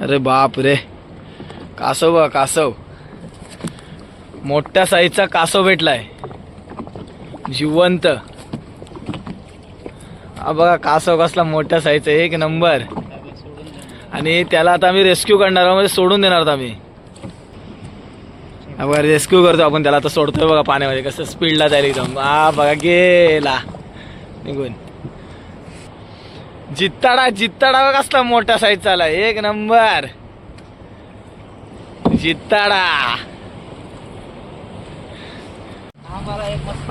अरे बाप रे. कासव बघा कासव. मोठ्या साईजचा कासव भेटलाय. जिवंत. हा बघा कासव कसला मोठ्या साईजचा एक नंबर. आणि त्याला आता आम्ही रेस्क्यू करणार आहोत. म्हणजे सोडून देणार आहोत आम्ही. बघा रेस्क्यू करतो आपण त्याला. आता सोडतोय बघा पाण्यामध्ये. कसं स्पीडला जाईल एकदम. हा बघा गेला. निघून. जित्ताडा जित्ताडा बघ कसला मोठा साईज चाला एक नंबर. जित्ताडा.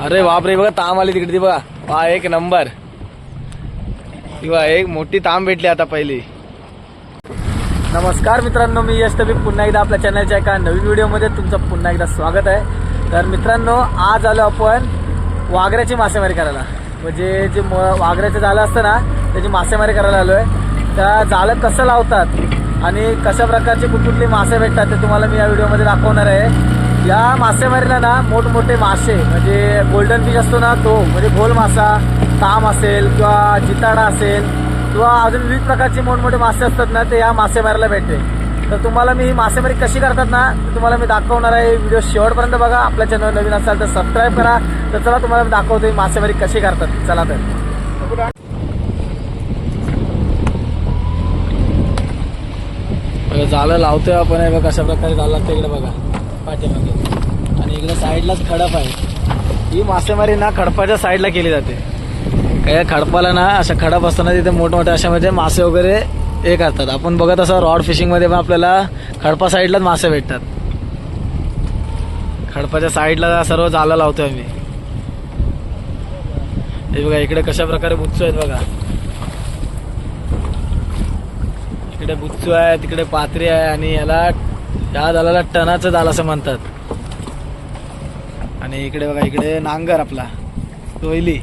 अरे बापरे बघा ताम आली तिकडे ती बघा. वा एक नंबर. किंवा एक मोठी ताम भेटली आता पहिली. नमस्कार मित्रांनो मी यश तबी पुन्हा एकदा आपल्या चॅनलच्या एका नवीन व्हिडिओमध्ये तुमचं पुन्हा एकदा स्वागत आहे. तर मित्रांनो आज आलो आपण वाघऱ्याची मासेमारी करायला. म्हणजे जे म वाघऱ्याचं जाळं असतं ना त्याची मासेमारी करायला आलो आहे त्या जाळं कसं लावतात आणि कशा प्रकारचे कुठकुठले मासे भेटतात ते तुम्हाला मी या व्हिडिओमध्ये दाखवणार आहे. या मासेमारीला ना मोठमोठे मासे म्हणजे गोल्डन फिश असतो ना तो म्हणजे गोल मासा ताम असेल किंवा जिताडा असेल किंवा अजून विविध प्रकारचे मोठमोठे मासे असतात ना ते या मासेमारीला भेटते. तर तुम्हाला मी ही मासेमारी कशी करतात ना ते तुम्हाला मी दाखवणार आहे. व्हिडिओ शेवटपर्यंत बघा. आपल्या चॅनल नवीन असाल तर सबस्क्राईब करा. तर चला तुम्हाला मी दाखवतो मासेमारी कशी करतात. चला तर. झालं जाळं लावतोय आपण. हे बघा कशा प्रकारे जाळं लागतं इकडे बघा. पाठीमागे. आणि इकडे साईडलाच खडप आहे. ही मासेमारी ना खडपाच्या साईडला केली जाते. काय खडपाला ना अशा खडप असताना तिथे मोठमोठ्या अशा म्हणजे मासे वगैरे हे करतात. आपण बघत असं रॉड फिशिंगमध्ये पण आपल्याला खडपा साईडलाच मासे भेटतात. खडपाच्या साईडला सर्व जाळं लावतो आम्ही. हे बघा इकडे कशा प्रकारे बुच्चू आहेत बघा. इकडे बुच्चू आहे तिकडे पात्री आहे आणि याला या जालाला टनाचं जाल असं म्हणतात. आणि इकडे बघा इकडे नांगर आपला कोयली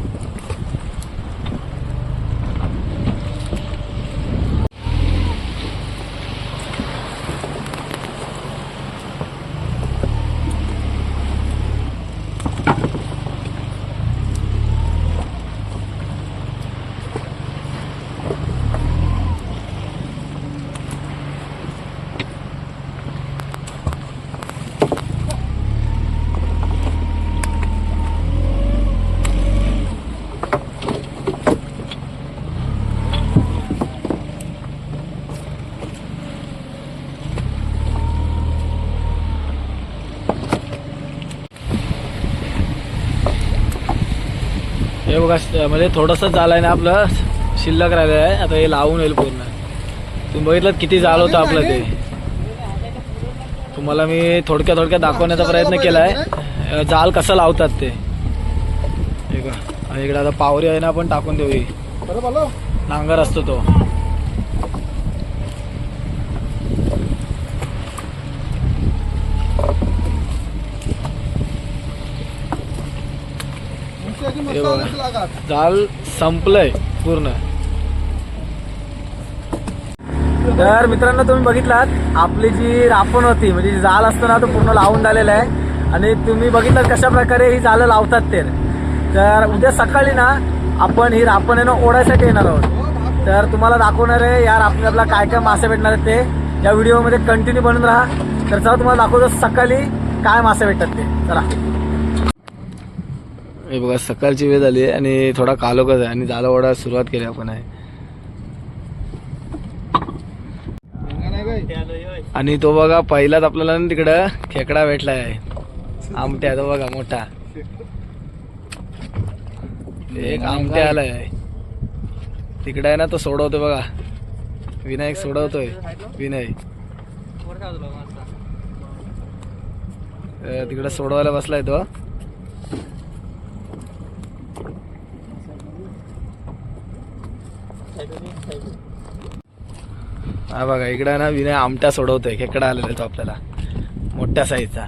हे बघा म्हणजे थोडंसं जाल आहे ना आपलं शिल्लक राहिलं आहे. आता हे लावून होईल पूर्ण. तुम्ही बघितलं किती जाल होतं आपलं ते. तुम्हाला मी थोडक्या थोडक्यात दाखवण्याचा प्रयत्न केला आहे. जाल कसं लावतात ते. हे इकडे आता पावरी आहे ना आपण टाकून देऊ. नांगर असतो तो. हे बघा. जाल संपलंय पूर्ण. तर मित्रांनो तुम्ही बघितलात आपली जी रापण होती म्हणजे जाल असतो ना तो पूर्ण लावून झालेला आहे. आणि तुम्ही बघितलात कशा प्रकारे ही जालं लावतात ते. तर उद्या सकाळी ना आपण ही रापण आहे ना ओढायसाठी येणार आहोत. तर तुम्हाला दाखवणार आहे या रापणीला काय काय मासे भेटणार आहेत ते. या व्हिडिओमध्ये कंटिन्यू बनून राहा. तर चला तुम्हाला दाखवतो सकाळी काय मासे भेटतात ते. चला. हे बघा सकाळची वेळ झाली आहे आणि थोडा कालोकच आहे आणि झाला वडा सुरुवात केली आपण आहे. आणि तो बघा पहिलाच आपल्याला ना तिकडं खेकडा भेटला आहे आमट्या तो बघा मोठा. एक आमट्या आलाय. तिकडे आहे ना तो सोडवतोय बघा. विनायक सोडवतोय. विनय. तिकडं तिकडे सोडवायला बसलाय तो. हा बघा इकडे ना विनय आमट्या सोडवतोय खेकडा आलेला तो आपल्याला. मोठ्या साईजचा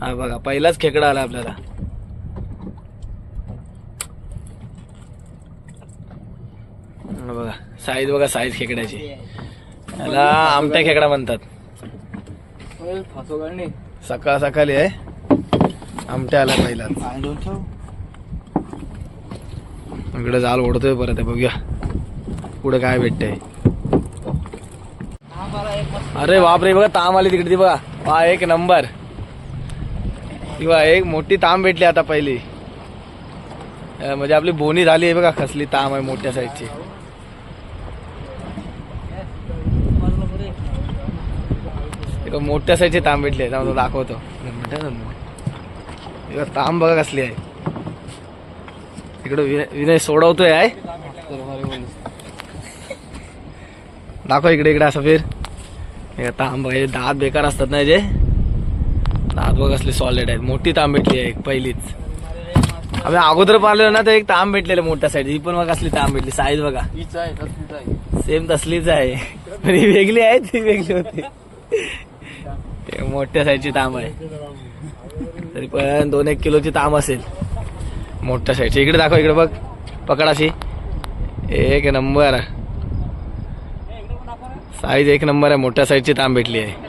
हा बघा पहिलाच खेकडा आला आपल्याला. बघा साईज बघा साईज खेकड्याची. याला आमट्या खेकडा म्हणतात. सकाळ सकाळी आहे. आमट्या आला पहिला इकडे जाल ओढतोय परत आहे बघूया. पुढे काय भेटतंय. अरे बापरे बघा ताम आली तिकडे ती बघा. हा एक नंबर. ती बघा एक मोठी ताम भेटली आता पहिली. म्हणजे आपली बोनी झाली आहे बघा कसली ताम आहे मोठ्या साईजची. एक मोठ्या साईजची ताम भेटली आहे त्यामुळे दाखवतो. ताम बघा कसली आहे. इकडं विनय विनय सोडवतोय आहे दाखव इकडे इकडे असं फिर. तांब हे दात बेकार असतात ना जे. दात बघ असले सॉलिड आहेत. मोठी तांब भेटली आहे एक पहिलीच. आम्ही अगोदर पाहिलं ना तर एक तांब भेटलेलं मोठ्या साईड ही पण बघ असली तांब भेटली. साईज बघा. सेम तसलीच आहे. पण ही वेगळी आहे ती वेगळी होती. मोठ्या साईजची तांब आहे. तरी पण दोन एक किलोची तांब असेल. मोठ्या साईजची इकडे दाखव इकडे बघ. पकडाशी. एक नंबर. साईज एक नंबर आहे. मोठ्या साईजची ताम भेटली आहे.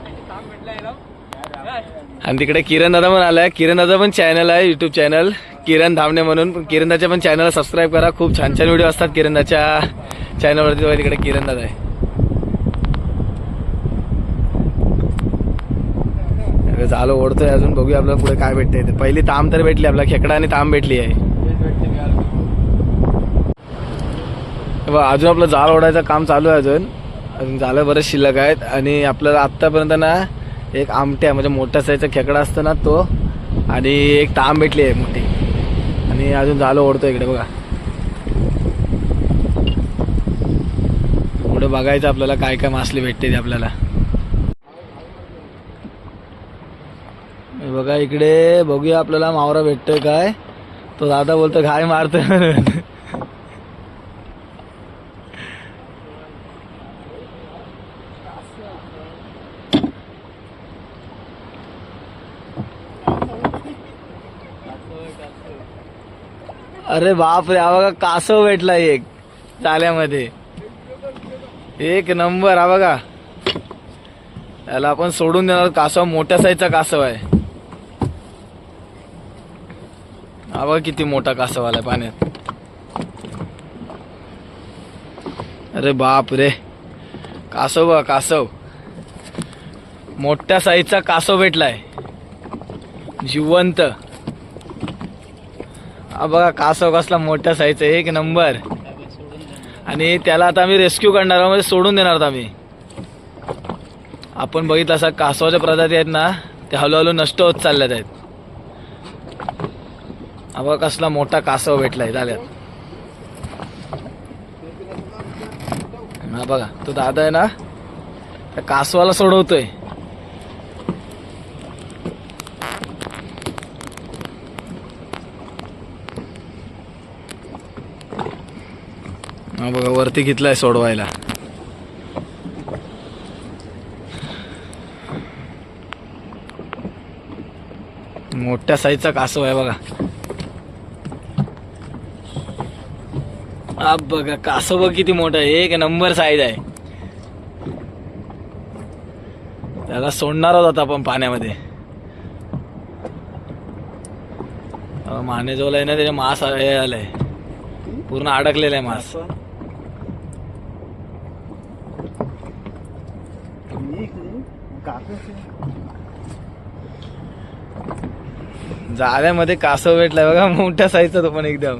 आणि तिकडे किरण दादा पण आलाय. किरण दादा पण चॅनल आहे युट्यूब चॅनल किरण धामणे म्हणून. किरणाच्या किरण पण चॅनलला सबस्क्राईब करा. खूप छान छान व्हिडिओ असतात किरण दाच्या चॅनलवरती तिकडे किरण दादा आहे. सगळं झालं ओढतोय अजून बघूया आपल्याला पुढे काय भेटतंय. ते पहिली ताम तर भेटली आपल्याला खेकडा आणि ताम भेटली आहे. अजून आपलं जाळ ओढायचं काम चालू आहे अजून. अजून जाळं बरेच शिल्लक आहेत. आणि आपल्याला आत्तापर्यंत ना एक आमट्या म्हणजे मोठ्या साईजचा खेकडा असतो ना तो. आणि एक ताम भेटली आहे मोठी. आणि अजून जाळं ओढतो इकडे बघा. पुढे बघायचं आपल्याला काय काय मासली भेटते ते आपल्याला हे बघा इकडे बघूया आपल्याला मावरा भेटतोय काय. तो दादा बोलतो घाय मारतोय. अरे बाप रे हा बघा कासव भेटला एक चाल्यामध्ये एक नंबर हा बघा. त्याला आपण सोडून देणार कासव मोठ्या साईजचा कासव आहे. हा बघा किती मोठा कासावाला पाण्यात. अरे बाप रे. कासव बघा कासव. मोठ्या साईजचा कासव भेटलाय. जिवंत. हा बघा कासव कसला मोठ्या साईजचा एक नंबर. आणि त्याला आता आम्ही रेस्क्यू करणार आहोत म्हणजे सोडून देणार आहोत आम्ही. आपण बघितलं असा कासवाच्या प्रजाती आहेत ना ते हळूहळू नष्ट होत चालल्यात आहेत. हवा कसला मोठा कासव भेटलाय झाल्यात हा बघा तो दादा आहे ना त्या कासवाला सोडवतोय. हा बघा वरती घेतलाय सोडवायला. मोठ्या साईजचा कासव आहे बघा. हा बघा कासव बघ किती मोठा आहे. एक नंबर साईज आहे. त्याला सोडणार आहोत आता आपण पाण्यामध्ये. माने जो आहे ना त्याचे मास हे आलंय. पूर्ण अडकलेला आहे मास. जाळ्यामध्ये कासव भेटलाय बघा मोठ्या साईजचा तो पण एकदम.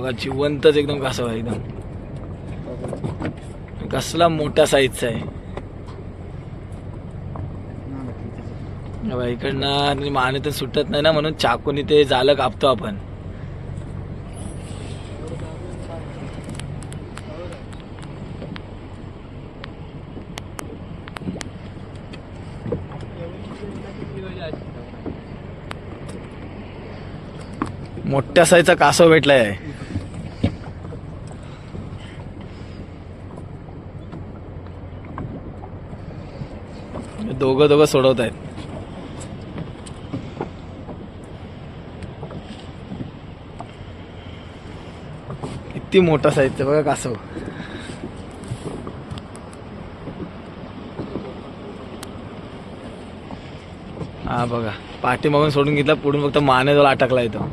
बघा जिवंतच एकदम कासव आहे एकदम. कसला मोठ्या साईजचा आहे. इकडनं माने तर सुटत नाही ना म्हणून चाकूनी ते जालं कापतो आपण. मोठ्या साईजचा कासव भेटलाय आहे दोघं दोघं सोडवत आहेत. किती मोठा साहित्य बघा कासव. हा बघा पाठीमागून सोडून घेतला पुढून फक्त मानेजवळ अटकला येतो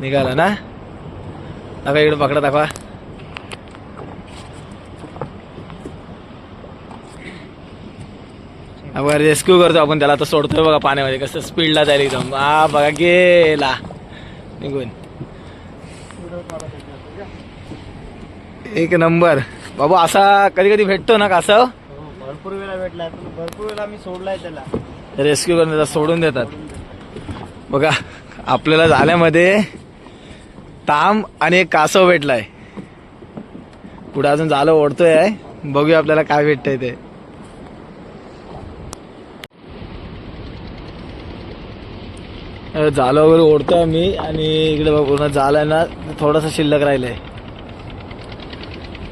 निघाला ना? दाखवा इकडे पकडा दाखवा. बघा रेस्क्यू करतो आपण त्याला. आता सोडतोय बघा पाण्यामध्ये. कसं स्पीडला जाईल एकदम. हा बघा गेला. निघून. एक नंबर. बाबू असा कधी कधी भेटतो ना कासव? भरपूर वेळा भेटला. भरपूर वेळा मी सोडलाय त्याला. रेस्क्यू करून देतात सोडून देतात. बघा आपल्याला झाल्यामध्ये ताम आणि एक कासव भेटलाय. पुढे अजून झालं ओढतोय. आहे बघूया आपल्याला काय भेटतंय ते. अ, वगैरे ओढतोय मी आणि इकडे बघ पूर्ण झालंय ना थोडासा शिल्लक राहिलंय.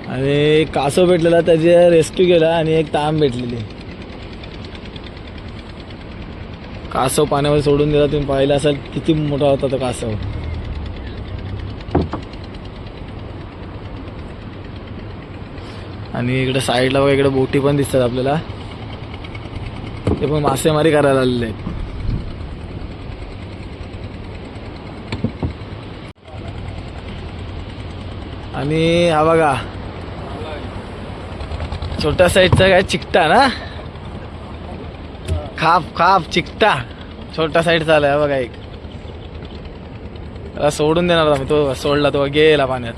आणि कासव भेटलेला त्याचे रेस्क्यू केला आणि एक ताम भेटलेली. कासव पाण्यामध्ये सोडून दिला तुम्ही पाहिलं असाल किती मोठा होता तो कासव. आणि इकडे साईडला बघा इकडे बोटी पण दिसतात आपल्याला. ते पण मासेमारी करायला आलेले आहेत. आणि हा बघा. छोट्या साईजचा काय चिकटा ना? खाप खाप चिकटा. छोटा साईडचा आलाय बघा एक. त्याला सोडून देणार होता मी तो सोडला तो गेला पाण्यात.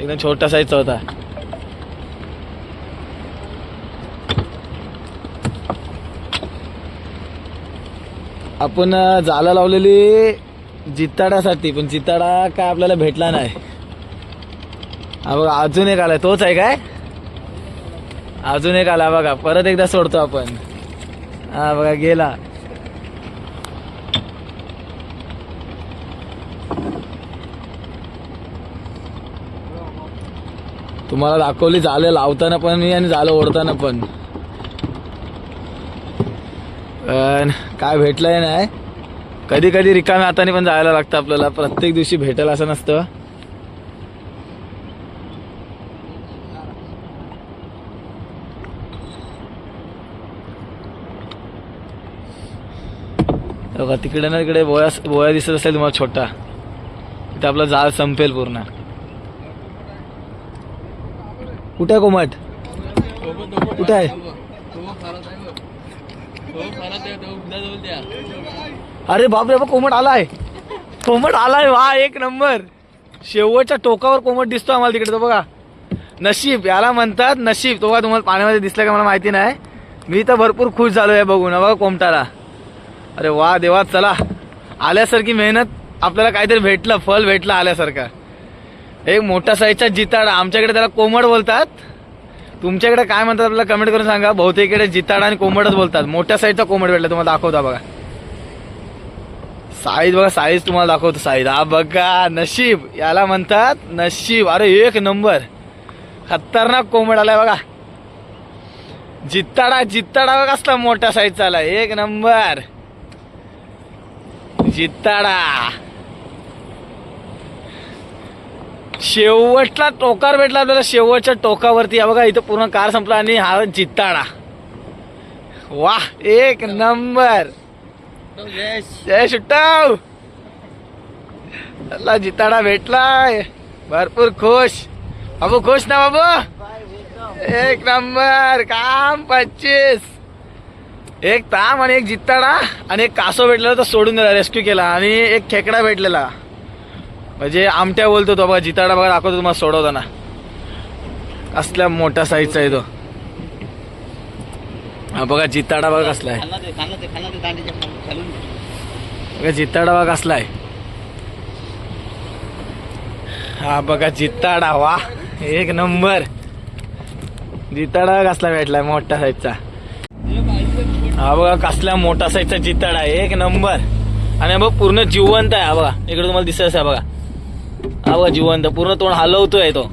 एकदम छोटा साईजचा होता. आपण जाला लावलेली जिताडासाठी पण जिताडा काय आपल्याला भेटला नाही. हा बघा अजून एक आलाय. तोच आहे काय? अजून एक आला बघा. परत एकदा सोडतो आपण. हा बघा गेला. तुम्हाला दाखवली झालं लावताना पण मी आणि झालं ओढताना पण. पण काय भेटलंय नाही. कधी कधी रिकाम्या हाताने पण जायला लागतं आपल्याला. प्रत्येक दिवशी भेटेल असं नसतं. बघा तिकडे ना तिकडे बोया बोया दिसत असेल तुम्हाला छोटा. तिथे आपला जाळ संपेल पूर्ण. कुठे आहे कोमट? कुठे आहे? अरे बापरे बाबा कोमट आलाय. कोमट आलाय वा एक नंबर. शेवटच्या टोकावर कोमट दिसतो आम्हाला तिकडे तो बघा. नशीब याला म्हणतात नशीब. तो बघा तुम्हाला पाण्यामध्ये दिसला का मला माहिती नाही. मी तर भरपूर खुश झालोय बघून बघा कोमटाला. अरे वा देवा चला. आल्यासारखी मेहनत आपल्याला काहीतरी भेटलं फल भेटलं आल्यासारखं. एक मोठा साईजचा जिताडा आमच्याकडे त्याला कोमड बोलतात. तुमच्याकडे काय म्हणतात आपल्याला कमेंट करून सांगा. बहुतेक इकडे जिताडा आणि कोंबडच बोलतात. मोठ्या साईजचा कोंबड भेटला तुम्हाला दाखवता बघा. साईज बघा साईज तुम्हाला दाखवतो साईज. हा बघा नशीब. याला म्हणतात नशीब. अरे एक नंबर. खतरनाक कोंबड आलाय बघा. जित्ताडा जित्ताडा बघा असला मोठा साईजचा आला एक नंबर. जित्ताडा शेवटला टोकार भेटला आपल्याला शेवटच्या टोकावरती. बघा इथं पूर्ण कार संपला आणि हा जित्ताडा वा एक नंबर. जय सुट्टाव जिताडा भेटलाय. भरपूर खुश. बाबू खुश ना बाबू? एक नंबर. काम पच्चीस एक ताम आणि एक जित्ताडा आणि एक कासव भेटलेला तो सोडून दिला रेस्क्यू केला आणि एक खेकडा भेटलेला. म्हणजे आमट्या बोलतो तो बघा जिताडा बघा दाखवतो तुम्हाला सोडवताना. कसल्या मोठ्या साईजचा आहे तो. हा बघा जिताडा बघा कसला आहे. बघा जित्ताडा बघा कसला आहे. हा बघा जित्ताडा वा एक नंबर. जित्ताडा कसला भेटलाय मोठ्या साईजचा हा बघा कसला मोठा साईजचा जित्ताडा आहे. एक नंबर आणि बघ पूर्ण जिवंत आहे हा बघा. इकडे तुम्हाला दिसत असेल बघा. हा बघा जिवंत. पूर्ण तोंड हलवतोय तो.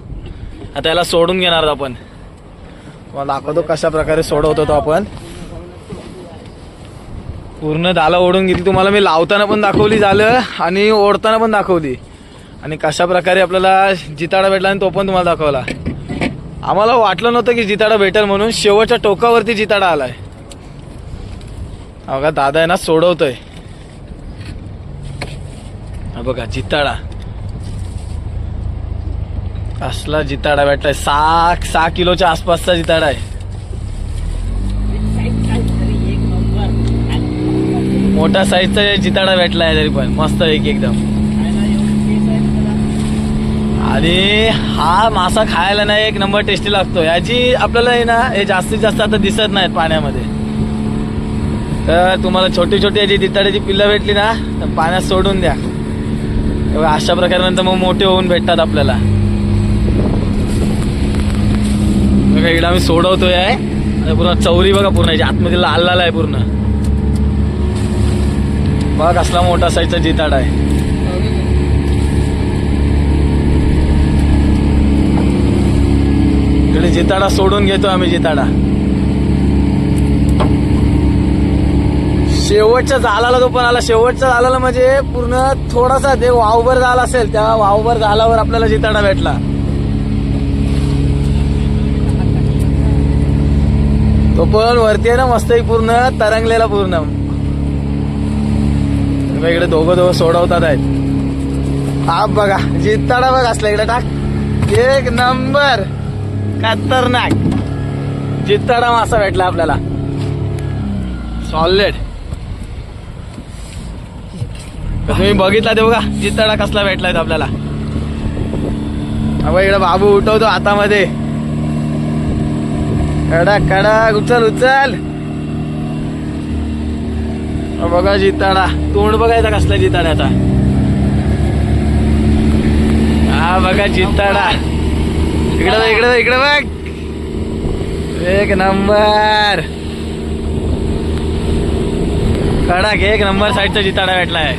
आता याला सोडून घेणार आपण. तुम्हाला दाखवतो कशा प्रकारे सोडवतो तो आपण. पूर्ण दाला ओढून घेतली. तुम्हाला मी लावताना पण दाखवली झालं आणि ओढताना पण दाखवली. आणि कशा प्रकारे आपल्याला जिताडा भेटला आणि तो पण तुम्हाला दाखवला. आम्हाला वाटलं नव्हतं की जिताडा भेटेल म्हणून शेवटच्या टोकावरती जिताडा आलाय. अगा दादा आहे ना सोडवतोय. हा बघा जिताडा. असला जिताडा भेटलाय. सहा सहा किलोच्या आसपासचा जिताडा आहे. मोठा साईजचा जिताडा भेटलाय तरी पण मस्त एक एकदम. आणि हा मासा खायला नाही एक नंबर टेस्टी लागतो. याची आपल्याला आहे ना हे जास्तीत जास्त आता दिसत नाहीत पाण्यामध्ये. तर तुम्हाला छोटी छोटी याची जिताड्याची पिल्लं भेटली ना तर पाण्यात सोडून द्या. अशा प्रकारे नंतर मग मोठे होऊन भेटतात आपल्याला. बघा इकडे आम्ही सोडवतोय आहे. आणि पूर्ण चौरी बघा पूर्ण याची आतमध्ये लाल लाल आहे पूर्ण. बघा कसला मोठा साईजचा जिताड आहे. इकडे जिताडा सोडून घेतो आम्ही जिताडा. शेवटच्या झालाला तो पण आला. शेवटच्या झालाला म्हणजे पूर्ण थोडासा ते वावभर झाला असेल त्या वावभर झाल्यावर आपल्याला जिताडा भेटला. तो पण वरती आहे ना मस्त पूर्ण तरंगलेला पूर्ण. इकडे दोघं दोघं सोडवतात आहेत. हा बघा जिताडा बघ असला इकडे टाक. एक नंबर. खतरनाक. जिताडा मासा भेटला आपल्याला. सॉलिड तुम्ही बघितला ते बघा चितडा कसला भेटलाय आपल्याला. अबा इकडे बाबू उठवतो हातामध्ये. कडक कडक उचल उचल. बघा जिताडा तोंड बघायचा कसला जिताड्याचा हा बघा जिताडा इकडे बघ, इकडे बघ, इकडे बघ. एक नंबर. कडक एक नंबर साईडचा जिताडा भेटलाय.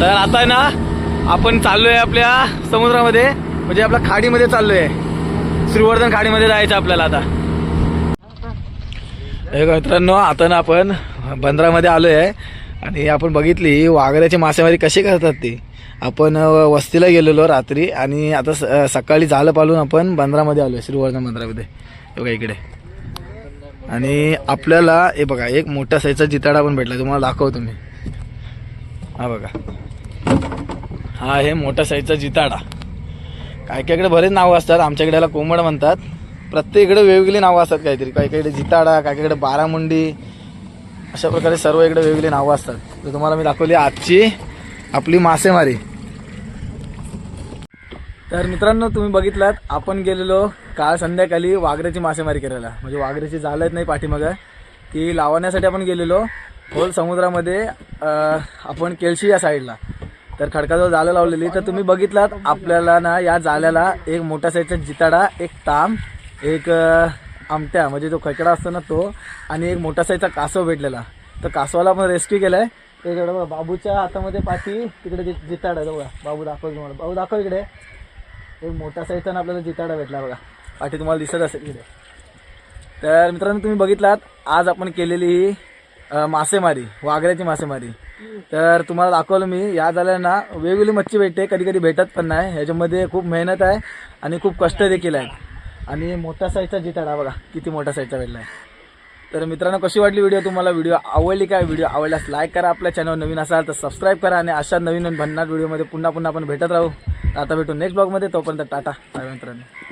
तर आता ना आपण चाललोय आपल्या समुद्रामध्ये म्हणजे आपल्या खाडीमध्ये चाललोय. श्रीवर्धन खाडीमध्ये जायचं आपल्याला आता. हे मित्रांनो आता ना आपण बंदरामध्ये आलोय आहे. आणि आपण बघितली वागऱ्याची मासेमारी कशी करतात ती. आपण वस्तीला गेलेलो रात्री आणि आता स- सकाळी जालं पालून आपण बंदरामध्ये आलोय श्रीवर्धन बंदरामध्ये. बघा इकडे. आणि आपल्याला हे बघा एक मोठा साईजचा जिताडा पण भेटला तुम्हाला दाखवतो मी. हा बघा. हा आहे मोठ्या साईजचा जिताडा. काय काहीकडे बरेच नावं असतात आमच्याकडे याला कोंबड म्हणतात. प्रत्येकडे वेगवेगळी नावं असतात काहीतरी. काही काहीकडे जिताडा काही काहीकडे बारामुंडी अशा प्रकारे सर्व इकडे वेगवेगळी नावं असतात. तर तुम्हाला मी दाखवली आजची आपली मासेमारी. तर मित्रांनो तुम्ही बघितलात आपण गेलेलो काल संध्याकाळी वाघऱ्याची मासेमारी करायला. म्हणजे वाघऱ्याची जाळत नाही पाठीमागं ती लावण्यासाठी आपण गेलेलो. खोल समुद्रामध्ये आपण केळशी या साईडला. तर खडकाजवळ जाळं लावलेली तर तुम्ही बघितलात आपल्याला ना या जाळ्याला एक मोठ्या साईजचा जिताडा एक ताम एक आमट्या म्हणजे जो खेकडा असतो ना तो आणि एक मोठा साईजचा कासव भेटलेला. तर कासवाला आपण रेस्क्यू केलाय. ते बघा बाबूच्या हातामध्ये पाठी तिकडे जे जिताडा बघा. बाबू दाखव तुम्हाला. बाबू दाखव इकडे. एक मोठा साईजचा ना आपल्याला जिताडा भेटला बघा. पाठी तुम्हाला दिसत असेल इकडे. तर मित्रांनो तुम्ही बघितलात आज आपण केलेली ही मासेमारी वाघऱ्याची मासेमारी. तर तुम्हाला दाखवलं मी या झाल्या ना वेगवेगळी मच्छी भेटते कधी कधी भेटत पण नाही. ह्याच्यामध्ये खूप मेहनत आहे आणि खूप कष्ट देखील आहेत. आणि मोठा साईजचा जिताडा बघा किती मोठा साईजचा भेटला आहे तर मित्रांनो कशी वाटली व्हिडिओ तुम्हाला? व्हिडिओ आवडली काय? व्हिडिओ आवडल्यास लाईक करा. आपल्या चॅनल नवीन असाल तर सबस्क्राईब करा आणि अशा नवीन नवीन भन्नाट व्हिडिओमध्ये पुन्हा पुन्हा आपण भेटत राहू. आता भेटू नेक्स्ट ब्लॉगमध्ये. तोपर्यंत टाटा. बाय मित्रांनो.